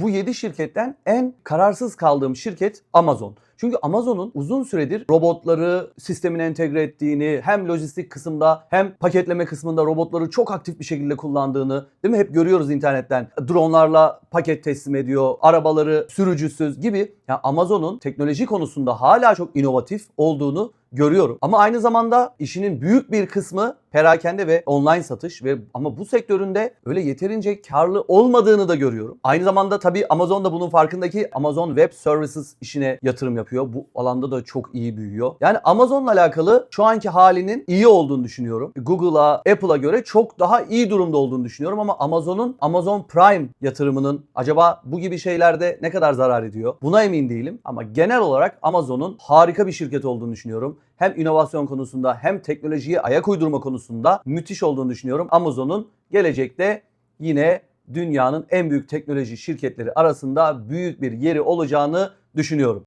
bu 7 şirketten en kararsız kaldığım şirket Amazon. Çünkü Amazon'un uzun süredir robotları sistemine entegre ettiğini, hem lojistik kısımda hem paketleme kısmında robotları çok aktif bir şekilde kullandığını, değil mi? Hep görüyoruz internetten. Dronlarla paket teslim ediyor, arabaları sürücüsüz gibi. Yani Amazon'un teknoloji konusunda hala çok inovatif olduğunu görüyorum. Ama aynı zamanda işinin büyük bir kısmı perakende ve online satış ve ama bu sektöründe öyle yeterince karlı olmadığını da görüyorum. Aynı zamanda tabii Amazon da bunun farkındaki Amazon Web Services işine yatırım yapıyor. Bu alanda da çok iyi büyüyor. Yani Amazon'la alakalı şu anki halinin iyi olduğunu düşünüyorum. Google'a, Apple'a göre çok daha iyi durumda olduğunu düşünüyorum ama Amazon'un Amazon Prime yatırımının acaba bu gibi şeylerde ne kadar zarar ediyor? Buna emin değilim ama genel olarak Amazon'un harika bir şirket olduğunu düşünüyorum. Hem inovasyon konusunda hem teknolojiye ayak uydurma konusunda müthiş olduğunu düşünüyorum. Amazon'un gelecekte yine dünyanın en büyük teknoloji şirketleri arasında büyük bir yeri olacağını düşünüyorum.